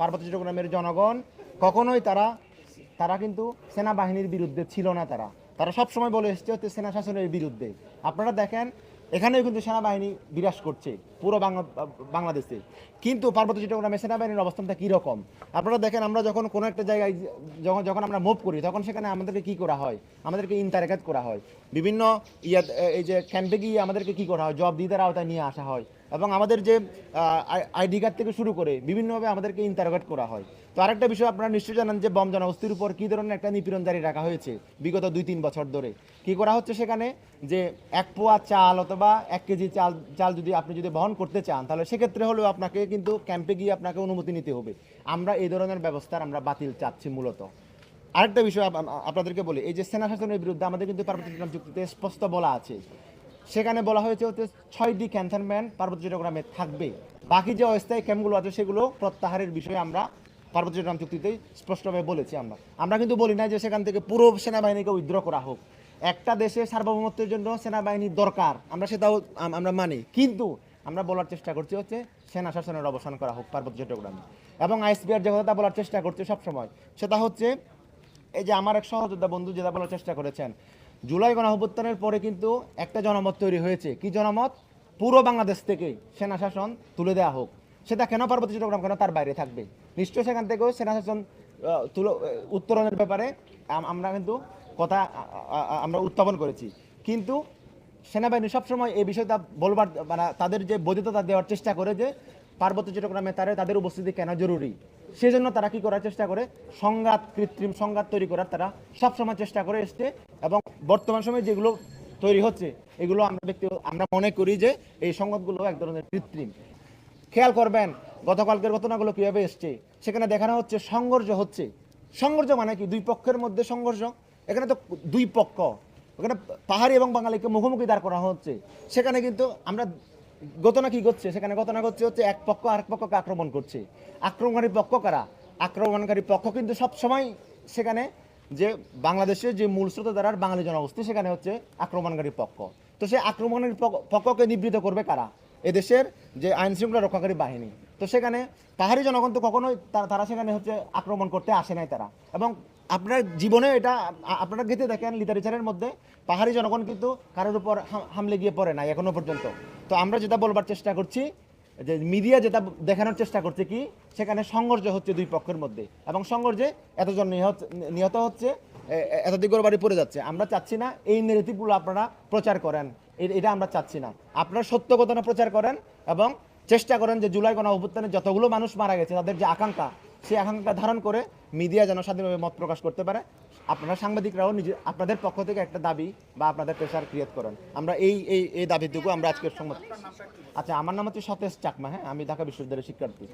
পার্বত্য চট্টগ্রামের জনগণ, কখনোই তারা তারা কিন্তু সেনাবাহিনীর বিরুদ্ধে ছিল না তারা। তারা সব সময় বলে এসছে হচ্ছে সেনা শাসনের বিরুদ্ধে। আপনারা দেখেন, এখানেও কিন্তু সেনাবাহিনী বিরাজ করছে পুরো বাংলা, বাংলাদেশে। কিন্তু পার্বত্য চট্টগ্রামে সেনাবাহিনীর অবস্থানটা কীরকম? আপনারা দেখেন, আমরা যখন কোনো একটা জায়গায় যখন যখন আমরা মুভ করি, তখন সেখানে আমাদেরকে কি করা হয়? আমাদেরকে ইন্টারেক্ট করা হয়। বিভিন্ন ইয়া এই যে ক্যাম্পে গিয়ে আমাদেরকে কি করা হয়? জব দিদার আওতায় নিয়ে আসা হয়। এবং আমাদের যে আইডি কার্ড থেকে শুরু করে বিভিন্নভাবে আমাদেরকে ইন্টারোগেট করা হয়। তো আরেকটা বিষয় আপনারা নিশ্চয়ই জানেন যে, বম জনগোষ্ঠীর উপর কী ধরনের একটা নিপীড়ন জারি রাখা হয়েছে বিগত দুই তিন বছর ধরে? কি করা হচ্ছে সেখানে? যে, এক পোয়া চাল অথবা এক কেজি চাল চাল যদি আপনি যদি বহন করতে চান, তাহলে সেক্ষেত্রে হলেও আপনাকে কিন্তু ক্যাম্পে গিয়ে আপনাকে অনুমতি নিতে হবে। আমরা এই ধরনের ব্যবস্থার আমরা বাতিল চাচ্ছি মূলত। আরেকটা বিষয় আপ- আপ- আপনাদেরকে বলি, এই যে সেনা শাসনের বিরুদ্ধে আমাদের কিন্তু পার্বত্য চট্টগ্রাম চুক্তিতে স্পষ্ট বলা আছে। সেখানে বলা হয়েছে হচ্ছে ছয়টি ক্যান্টনমেন্ট পার্বত্য চট্টগ্রামে থাকবে। বাকি যে অস্থায়ী ক্যাম্পগুলো আছে সেগুলো প্রত্যাহারের বিষয়ে আমরা পার্বত্য চট্টগ্রাম চুক্তিতেই স্পষ্টভাবে বলেছি আমরা। আমরা কিন্তু বলি না যে সেখান থেকে পুরো সেনাবাহিনীকে উইথড্র করা হোক। একটা দেশের সার্বভৌমত্বের জন্য সেনাবাহিনীর দরকার, আমরা সেটাও আমরা মানি। কিন্তু আমরা বলার চেষ্টা করছি হচ্ছে সেনা শাসনের অবসান করা হোক পার্বত্য চট্টগ্রামে। এবং আইসবিআর যে কথা বলার চেষ্টা করছে সবসময়। সেটা হচ্ছে এই যে আমার এক সহযোদ্ধা বন্ধু যেটা বলার চেষ্টা করেছেন জুলাই গণঅভ্যুত্থানের পরে কিন্তু একটা জনমত তৈরি হয়েছে। কি জনমত? পুরো বাংলাদেশ থেকে সেনা শাসন তুলে দেওয়া হোক। সেটা কেন পার্বত্য চট্টগ্রাম, কেন তার বাইরে থাকবে? নিশ্চয়ই সেখান থেকেও সেনা শাসন তুলো উত্তরণের ব্যাপারে আমরা কিন্তু কথা আমরা উত্থাপন করেছি। কিন্তু সেনাবাহিনী সবসময় এই বিষয়টা বলবার মানে তাদের যে বৈধতা দেওয়ার চেষ্টা করে যে পার্বত্য চট্টগ্রামে তারা তাদের উপস্থিতি কেন জরুরি? সেজন্য তারা কি করার চেষ্টা করে? সংঘাত, কৃত্রিম সংঘাত তৈরি করার তারা সবসময় চেষ্টা করে এসছে এবং বর্তমান সময়ে যেগুলো তৈরি হচ্ছে, এগুলো আমরা ব্যক্তি, আমরা মনে করি যে এই সংঘাতগুলো এক ধরনের কৃত্রিম। খেয়াল করবেন, গতকালকের ঘটনাগুলো কীভাবে এসছে? সেখানে দেখানো হচ্ছে সংঘর্ষ হচ্ছে। সংঘর্ষ মানে কি? দুই পক্ষের মধ্যে সংঘর্ষ। এখানে তো দুই পক্ষ। ওখানে পাহাড়ি এবং বাঙালিকে মুখোমুখি দাঁড় করা হচ্ছে। সেখানে কিন্তু আমরা ঘটনা কি ঘটছে? সেখানে ঘটনা ঘটছে হচ্ছে এক পক্ষ আরেক পক্ষকে আক্রমণ করছে। আক্রমণকারী পক্ষ কারা? আক্রমণকারী পক্ষ কিন্তু সবসময় সেখানে যে বাংলাদেশের যে মূল স্রোত স্রোতধারার বাঙালি জনগোষ্ঠী, সেখানে হচ্ছে আক্রমণকারী পক্ষ। তো সেই আক্রমণের পক্ষ- পক্ষকে নিবৃত করবে কারা? এদেশের যে আইনশৃঙ্খলা রক্ষাকারী বাহিনী। তো সেখানে পাহাড়ি জনগণ তো কখনোই তারা সেখানে হচ্ছে আক্রমণ করতে আসে নাই তারা। এবং আপনার জীবনে এটা আপনারা গেতে দেখেন লিটারেচারের মধ্যে পাহাড়ি জনগণ কিন্তু কারোর উপর হাম- হামলে গিয়ে পড়ে নাই এখনও পর্যন্ত। তো আমরা যেটা বলবার চেষ্টা করছি, যে মিডিয়া যেটা দেখানোর চেষ্টা করছে কি, সেখানে সংঘর্ষ হচ্ছে দুই পক্ষের মধ্যে। এবং সংঘর্ষে এতজন নিহত নিহত হচ্ছে, এ- এ- এত দিগর বাড়ি পড়ে যাচ্ছে। আমরা চাচ্ছি না এই নেগেটিভগুলো আপনারা প্রচার করেন। এটা আমরা চাচ্ছি না। আপনারা সত্য ঘটনা প্রচার করেন এবং চেষ্টা করেন যে জুলাই গণ অভ্যুত্থানে যতগুলো মানুষ মারা গেছে, তাদের যে আকাঙ্ক্ষা, সেই আকাঙ্ক্ষা ধারণ করে মিডিয়া যেন স্বাধীনভাবে মত প্রকাশ করতে পারে। আপনারা সাংবাদিকরাও নিজে, আপনাদের পক্ষ থেকে একটা দাবি বা আপনাদের প্রেশার ক্রিয়েট করেন। আমরা এই এই এই দাবিটুকু আমরা আজকের সময় আচ্ছা আমার নাম হচ্ছে সতেশ চাকমা হ্যাঁ? আমি ঢাকা বিশ্ববিদ্যালয়ের শিক্ষার্থী।